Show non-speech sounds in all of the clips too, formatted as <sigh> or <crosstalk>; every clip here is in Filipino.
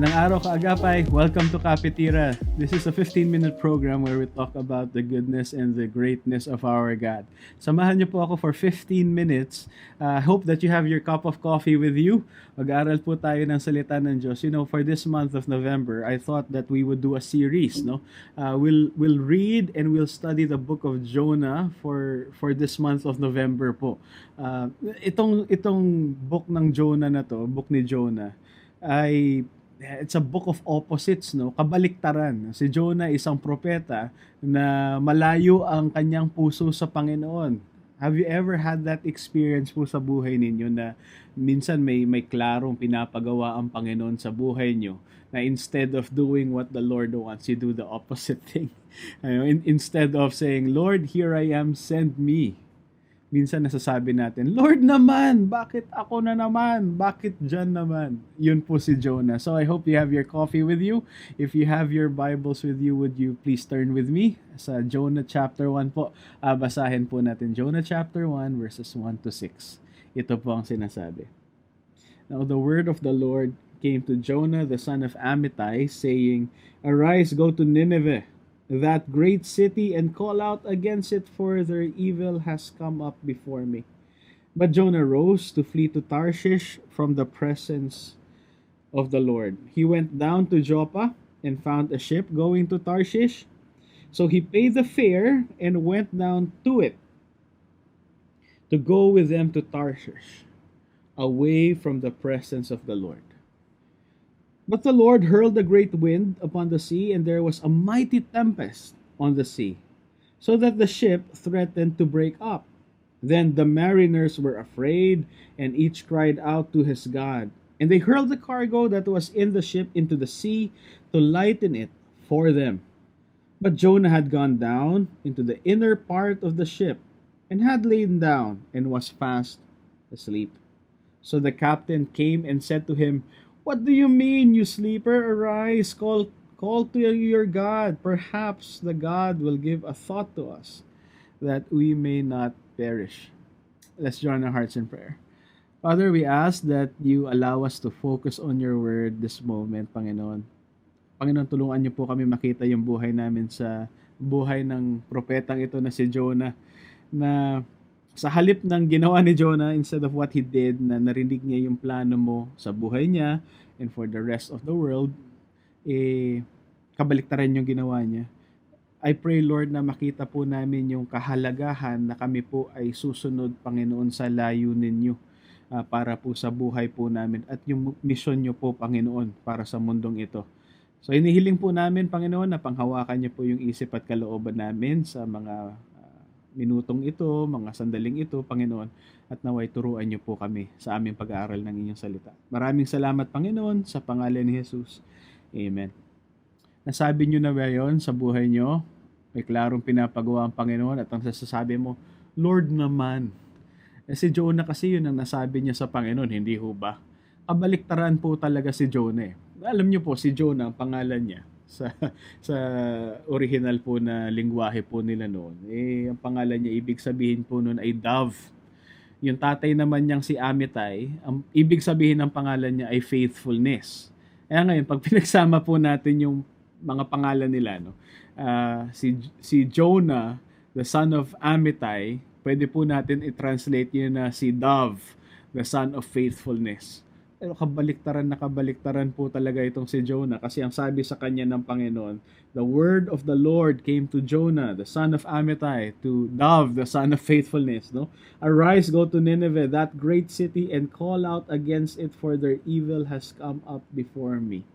Ganang araw kaagapay. Welcome to Kapitira. This is a 15-minute program where we talk about the goodness and the greatness of our God. Samahan niyo po ako for 15 minutes. I uh, hope that you have your cup of coffee with you. Mag-aaral po tayo ng salita ng Diyos. You know, for this month of November, I thought that we would do a series, no? Uh, we'll we'll read and we'll study the book of Jonah for for this month of November po. Uh, itong itong book ng Jonah na to, book ni Jonah, ay it's a book of opposites, no? Kabaliktaran. Si Jonah isang propeta na malayo ang kanyang puso sa Panginoon. Have you ever had that experience po sa buhay ninyo na minsan may may klarong pinapagawa ang Panginoon sa buhay nyo na instead of doing what the Lord wants, you do the opposite <laughs> thing. in, instead of saying, Lord, here I am, send me minsan nasasabi natin, Lord naman, bakit ako na naman? Bakit dyan naman? Yun po si Jonah. So I hope you have your coffee with you. If you have your Bibles with you, would you please turn with me sa Jonah chapter 1 po. Uh, basahin po natin Jonah chapter 1 verses 1 to 6. Ito po ang sinasabi. Now the word of the Lord came to Jonah the son of Amittai saying, Arise, go to Nineveh that great city and call out against it, for their evil has come up before me. But Jonah rose to flee to Tarshish from the presence of the Lord. He went down to Joppa and found a ship going to Tarshish. So he paid the fare and went down to it to go with them to Tarshish, away from the presence of the Lord. But the Lord hurled a great wind upon the sea, and there was a mighty tempest on the sea, so that the ship threatened to break up. Then the mariners were afraid, and each cried out to his God. And they hurled the cargo that was in the ship into the sea to lighten it for them. But Jonah had gone down into the inner part of the ship, and had lain down, and was fast asleep. So the captain came and said to him, What do you mean, you sleeper? Arise, call, call to your God. Perhaps the God will give a thought to us that we may not perish. Let's join our hearts in prayer. Father, we ask that you allow us to focus on your word this moment, Panginoon. Panginoon, tulungan niyo po kami makita yung buhay namin sa buhay ng propetang ito na si Jonah na sa halip ng ginawa ni Jonah instead of what he did na narinig niya yung plano mo sa buhay niya and for the rest of the world eh kabaliktaran yung ginawa niya I pray Lord na makita po namin yung kahalagahan na kami po ay susunod Panginoon sa layunin niyo uh, para po sa buhay po namin at yung mission niyo po Panginoon para sa mundong ito. So inihiling po namin Panginoon na panghawakan niyo po yung isip at kalooban namin sa mga minutong ito, mga sandaling ito, Panginoon, at naway turuan niyo po kami sa aming pag-aaral ng inyong salita. Maraming salamat, Panginoon, sa pangalan ni Jesus. Amen. Nasabi niyo na ba yon sa buhay niyo? May klarong pinapagawa ang Panginoon at ang sasasabi mo, Lord naman. Eh, si Jonah kasi yun ang nasabi niya sa Panginoon, hindi ho ba? Kabaliktaran po talaga si Jonah eh. Alam niyo po, si Jonah, ang pangalan niya, sa <laughs> sa original po na lingwahe po nila noon. Eh ang pangalan niya ibig sabihin po noon ay dove. Yung tatay naman niyang si Amitay, ang ibig sabihin ng pangalan niya ay faithfulness. Kaya ngayon pag <laughs> pinagsama po natin yung mga pangalan nila no. Uh, si si Jonah, the son of Amitay, pwede po natin i-translate yun na si Dove, the son of faithfulness. Kabaliktaran na kabaliktaran po talaga itong si Jonah kasi ang sabi sa kanya ng Panginoon, the word of the Lord came to Jonah, the son of Amittai, to Dove, the son of faithfulness. No? Arise, go to Nineveh, that great city, and call out against it, for their evil has come up before me.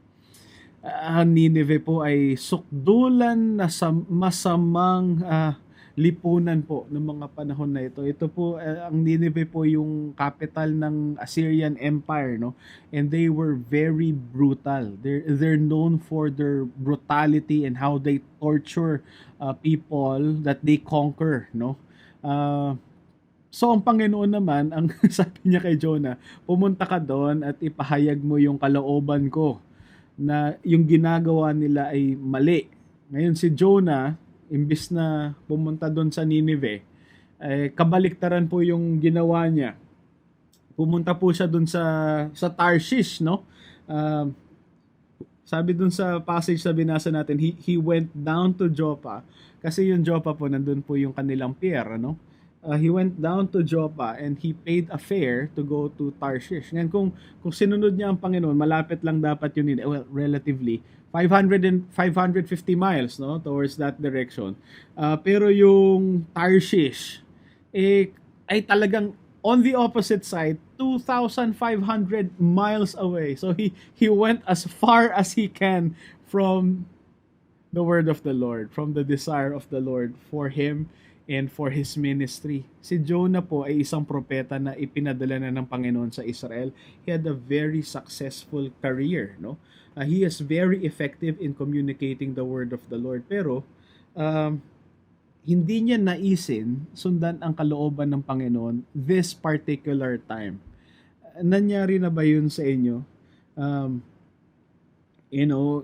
Ang uh, Nineveh po ay sukdulan na masamang uh, lipunan po ng mga panahon na ito. Ito po uh, ang Nineveh po yung capital ng Assyrian Empire no and they were very brutal. They're they're known for their brutality and how they torture uh, people that they conquer no. Uh, So ang Panginoon naman, ang <laughs> sabi niya kay Jonah, pumunta ka doon at ipahayag mo yung kalooban ko na yung ginagawa nila ay mali. Ngayon si Jonah, imbis na pumunta doon sa Nineveh, eh, kabaliktaran po yung ginawa niya. Pumunta po siya doon sa sa Tarshish, no? Uh, Sabi dun sa passage na binasa natin, he, he went down to Joppa. Kasi yung Joppa po, nandun po yung kanilang pier, ano? Uh, he went down to Joppa and he paid a fare to go to Tarshish. Ngayon, kung, kung sinunod niya ang Panginoon, malapit lang dapat yun, well, relatively, 500 and 550 miles no towards that direction. Uh, pero yung Tarshish eh ay talagang on the opposite side 2,500 miles away. So he he went as far as he can from the word of the Lord, from the desire of the Lord for him and for his ministry. Si Jonah po ay isang propeta na ipinadala na ng Panginoon sa Israel. He had a very successful career, no? Uh, he is very effective in communicating the word of the Lord. Pero um, hindi niya naisin sundan ang kalooban ng Panginoon this particular time. Nangyari na ba yun sa inyo? Um, you know,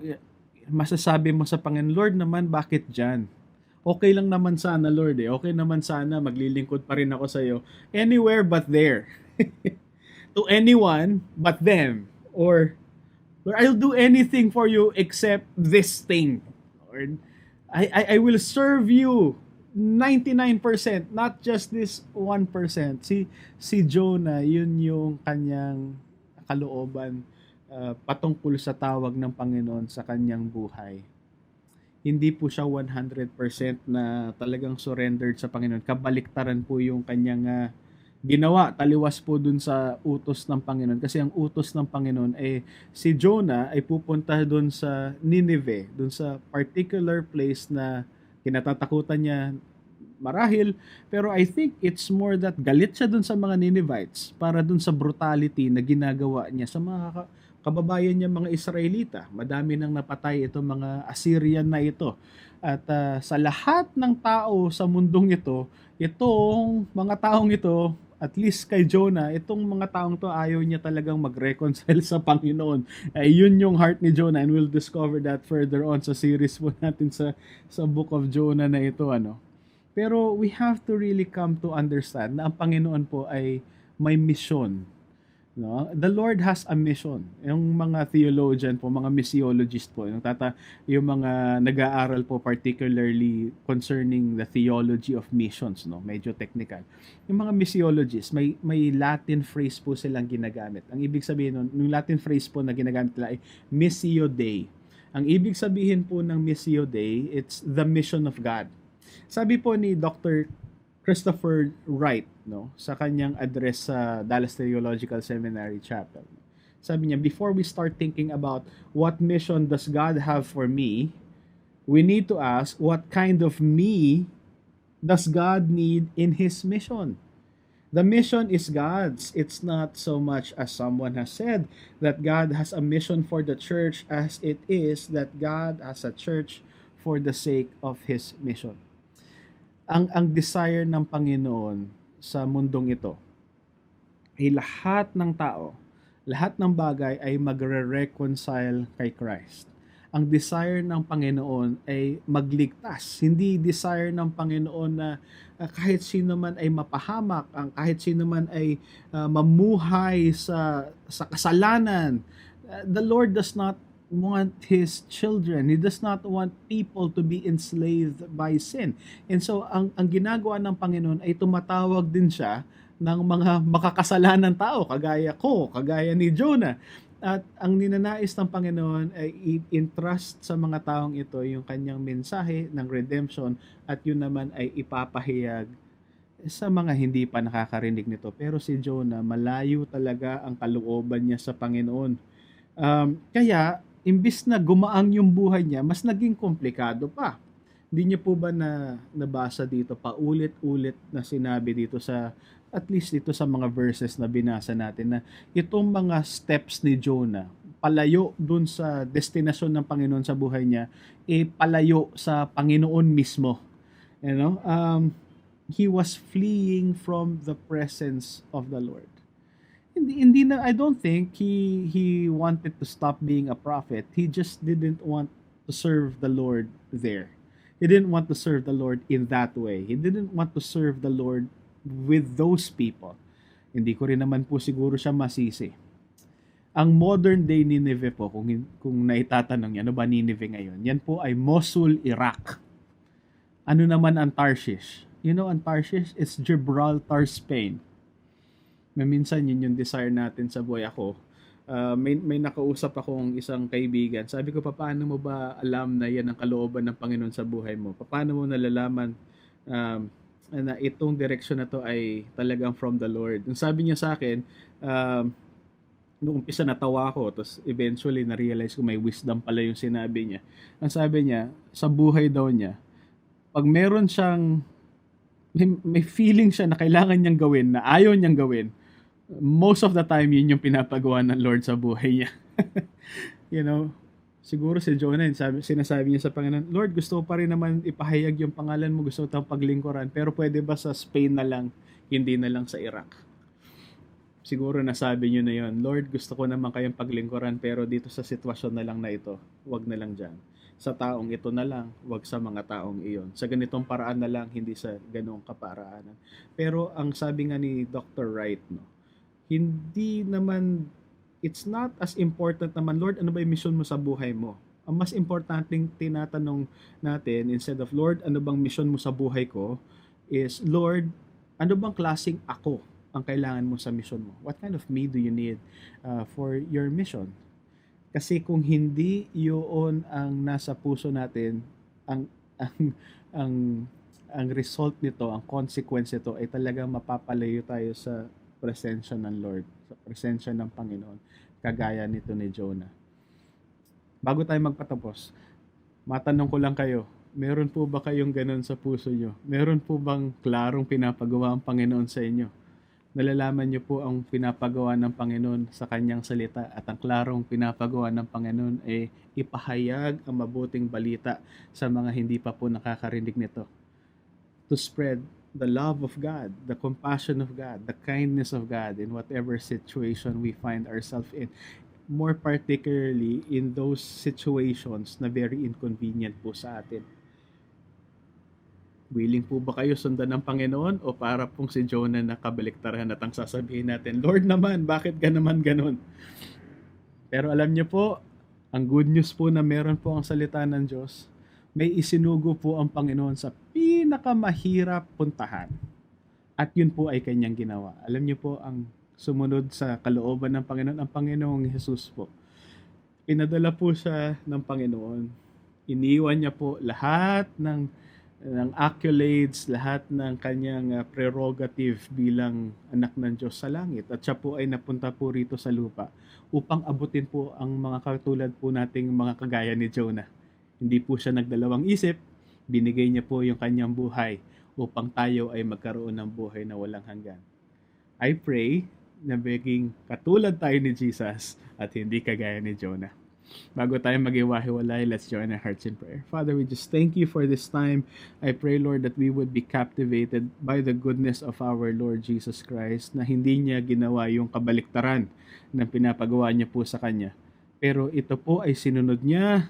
masasabi mo sa Panginoon, Lord naman, bakit dyan? Okay lang naman sana, Lord eh. Okay naman sana, maglilingkod pa rin ako sa iyo. Anywhere but there. <laughs> to anyone but them. Or, Lord, I'll do anything for you except this thing. Lord, I, I, I will serve you 99%, not just this 1%. Si si Jonah, yun yung kanyang kalooban uh, patungkol sa tawag ng Panginoon sa kanyang buhay. Hindi po siya 100% na talagang surrendered sa Panginoon. Kabaliktaran po yung kanyang uh, ginawa. Taliwas po dun sa utos ng Panginoon. Kasi ang utos ng Panginoon ay si Jonah ay pupunta dun sa Nineveh, dun sa particular place na kinatatakutan niya marahil pero I think it's more that galit siya dun sa mga Ninevites para dun sa brutality na ginagawa niya sa mga kababayan niya mga Israelita. Madami nang napatay itong mga Assyrian na ito. At uh, sa lahat ng tao sa mundong ito, itong mga taong ito, at least kay Jonah, itong mga taong to ayaw niya talagang mag-reconcile <laughs> sa Panginoon. Ay yun yung heart ni Jonah and we'll discover that further on sa series po natin sa sa book of Jonah na ito ano. Pero we have to really come to understand na ang Panginoon po ay may mission No? The Lord has a mission. Yung mga theologian po, mga missiologist po, yung tata yung mga nag-aaral po particularly concerning the theology of missions, no? Medyo technical. Yung mga missiologists, may may Latin phrase po silang ginagamit. Ang ibig sabihin nun, yung Latin phrase po na ginagamit nila ay missio dei. Ang ibig sabihin po ng missio dei, it's the mission of God. Sabi po ni Dr. Christopher Wright no sa kanyang address sa Dallas Theological Seminary Chapel. Sabi niya, before we start thinking about what mission does God have for me, we need to ask what kind of me does God need in his mission? The mission is God's. It's not so much as someone has said that God has a mission for the church as it is that God has a church for the sake of his mission ang ang desire ng Panginoon sa mundong ito ay lahat ng tao, lahat ng bagay ay magre-reconcile kay Christ. Ang desire ng Panginoon ay magligtas. Hindi desire ng Panginoon na uh, kahit sino man ay mapahamak, ang kahit sino man ay uh, mamuhay sa sa kasalanan. Uh, the Lord does not want his children. He does not want people to be enslaved by sin. And so ang ang ginagawa ng Panginoon ay tumatawag din siya ng mga makakasalanan tao kagaya ko, kagaya ni Jonah. At ang ninanais ng Panginoon ay i-entrust sa mga taong ito yung kanyang mensahe ng redemption at yun naman ay ipapahayag sa mga hindi pa nakakarinig nito. Pero si Jonah, malayo talaga ang kalooban niya sa Panginoon. Um, kaya imbis na gumaang yung buhay niya, mas naging komplikado pa. Hindi niyo po ba na nabasa dito paulit-ulit na sinabi dito sa at least dito sa mga verses na binasa natin na itong mga steps ni Jonah palayo dun sa destinasyon ng Panginoon sa buhay niya eh, palayo sa Panginoon mismo. You know? Um he was fleeing from the presence of the Lord hindi, hindi na, I don't think he, he wanted to stop being a prophet. He just didn't want to serve the Lord there. He didn't want to serve the Lord in that way. He didn't want to serve the Lord with those people. Hindi ko rin naman po siguro siya masisi. Ang modern day Nineveh po, kung, kung naitatanong niya, ano ba Nineveh ngayon? Yan po ay Mosul, Iraq. Ano naman ang Tarshish? You know, ang Tarshish is Gibraltar, Spain. Minsan yun yung desire natin sa buhay ako. ah, may, may nakausap akong isang kaibigan. Sabi ko, paano mo ba alam na yan ang kalooban ng Panginoon sa buhay mo? Paano mo nalalaman um, na itong direction na to ay talagang from the Lord? Ang sabi niya sa akin, um, nung umpisa natawa ako, tapos eventually na-realize ko may wisdom pala yung sinabi niya. Ang sabi niya, sa buhay daw niya, pag meron siyang, may, may feeling siya na kailangan niyang gawin, na ayaw niyang gawin, most of the time yun yung pinapagawa ng Lord sa buhay niya. <laughs> you know, siguro si Jonah, sabi, sinasabi niya sa Panginoon, Lord, gusto ko pa rin naman ipahayag yung pangalan mo, gusto ko paglingkuran, pero pwede ba sa Spain na lang, hindi na lang sa Iraq? Siguro nasabi niyo na yon Lord, gusto ko naman kayong paglingkuran, pero dito sa sitwasyon na lang na ito, wag na lang dyan. Sa taong ito na lang, wag sa mga taong iyon. Sa ganitong paraan na lang, hindi sa ganong kaparaanan. Pero ang sabi nga ni Dr. Wright, no, hindi naman, it's not as important naman, Lord, ano ba yung mission mo sa buhay mo? Ang mas importanteng tinatanong natin, instead of, Lord, ano bang mission mo sa buhay ko, is, Lord, ano bang klaseng ako ang kailangan mo sa mission mo? What kind of me do you need uh, for your mission? Kasi kung hindi yun ang nasa puso natin, ang ang ang ang result nito, ang consequence nito ay talagang mapapalayo tayo sa presensya ng Lord, sa presensya ng Panginoon, kagaya nito ni Jonah. Bago tayo magpatapos, matanong ko lang kayo, meron po ba kayong ganun sa puso nyo? Meron po bang klarong pinapagawa ang Panginoon sa inyo? nalalaman niyo po ang pinapagawa ng Panginoon sa kanyang salita at ang klarong pinapagawa ng Panginoon ay ipahayag ang mabuting balita sa mga hindi pa po nakakarinig nito. To spread the love of God, the compassion of God, the kindness of God in whatever situation we find ourselves in. More particularly in those situations na very inconvenient po sa atin. Willing po ba kayo sundan ng Panginoon o para pong si Jonah na kabaliktaran at ang sasabihin natin, Lord naman, bakit ka naman ganun? Pero alam niyo po, ang good news po na meron po ang salita ng Diyos, may isinugo po ang Panginoon sa pinakamahirap puntahan. At yun po ay kanyang ginawa. Alam niyo po, ang sumunod sa kalooban ng Panginoon, ang Panginoong Jesus po. Pinadala po siya ng Panginoon. Iniwan niya po lahat ng ng accolades, lahat ng kanyang uh, prerogative bilang anak ng Diyos sa langit. At siya po ay napunta po rito sa lupa upang abutin po ang mga katulad po nating mga kagaya ni Jonah. Hindi po siya nagdalawang isip, binigay niya po yung kanyang buhay upang tayo ay magkaroon ng buhay na walang hanggan. I pray na maging katulad tayo ni Jesus at hindi kagaya ni Jonah. Bago tayo mag-iwahiwalay, let's join our hearts in prayer. Father, we just thank you for this time. I pray, Lord, that we would be captivated by the goodness of our Lord Jesus Christ na hindi niya ginawa yung kabaliktaran ng pinapagawa niya po sa Kanya. Pero ito po ay sinunod niya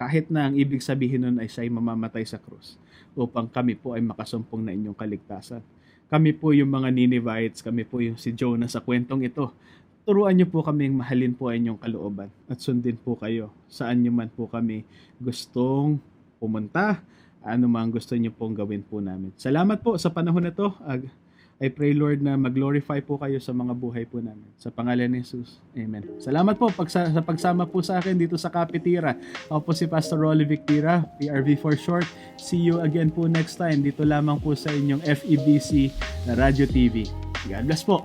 kahit na ang ibig sabihin nun ay siya ay mamamatay sa krus upang kami po ay makasumpong na inyong kaligtasan. Kami po yung mga Ninevites, kami po yung si Jonah sa kwentong ito turuan niyo po kaming mahalin po ang inyong kalooban at sundin po kayo saan niyo man po kami gustong pumunta, ano man gusto niyo pong gawin po namin. Salamat po sa panahon na to. I pray Lord na mag-glorify po kayo sa mga buhay po namin. Sa pangalan ni Jesus. Amen. Salamat po pag sa, sa pagsama po sa akin dito sa Kapitira. Ako po si Pastor Rolly Victira, PRV for short. See you again po next time dito lamang po sa inyong FEBC na Radio TV. God bless po.